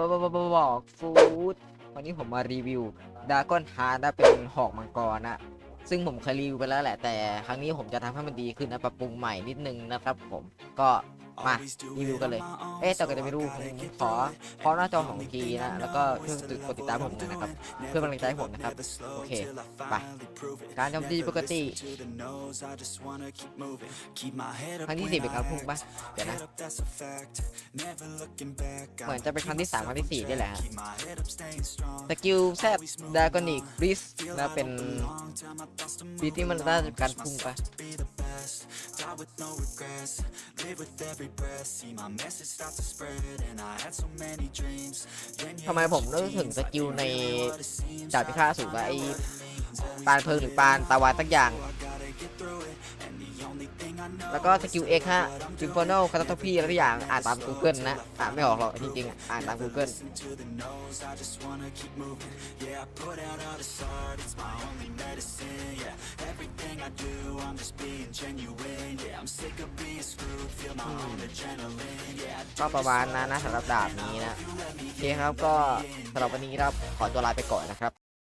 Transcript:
บอกฟูดวันนี้ผมมารีวิวดากอนฮาร์ดเป็นหอกมังกรนะซึ่งผมเคยรีวิวไปแล้วแหละแต่ ครั้งนี้ผมจะทำให้มันดีขึ้นนะปรับปรุงใหม่นิดนึงนะครับผมก็ มารีวิวกันเลย เอ๊ะแต่ก็จะไม่รู้ผมขอขอหน้าจอของกีนะ แล้วก็ช่วยกดติดตามผมนะครับ เพื่อกำลังใจผมนะครับ โอเค ไป การโจมตีปกติครั้งที่สี่เป็นการพุ่งปะเดี๋ยวนะ เหมือนจะเป็นครั้งที่สามครั้งที่สี่นี่แหละสกิลแซดดากอนิกริสนะเป็นบีที่มันน่าจะเป็นการพุ่งปะ ทำไมผมนึกถึงสกิลในดาบพิฆาตสูงว่าไอ้ปานเพลิงหรือปานตาวานสักอย่าง แล้วก็สกิลเอ็กฮะจิมโฟโนคาตาทพีอะไรทุกอย่างอ่านตาม Google นะ อ่านไม่ออกหรอกจริงๆอะอ่านตาม Google ก็ประมาณนั้นนะสำหรับดาบนี้นะโอเคครับก็สำหรับวันนี้ครับขอตัวลาไปก่อนนะครับ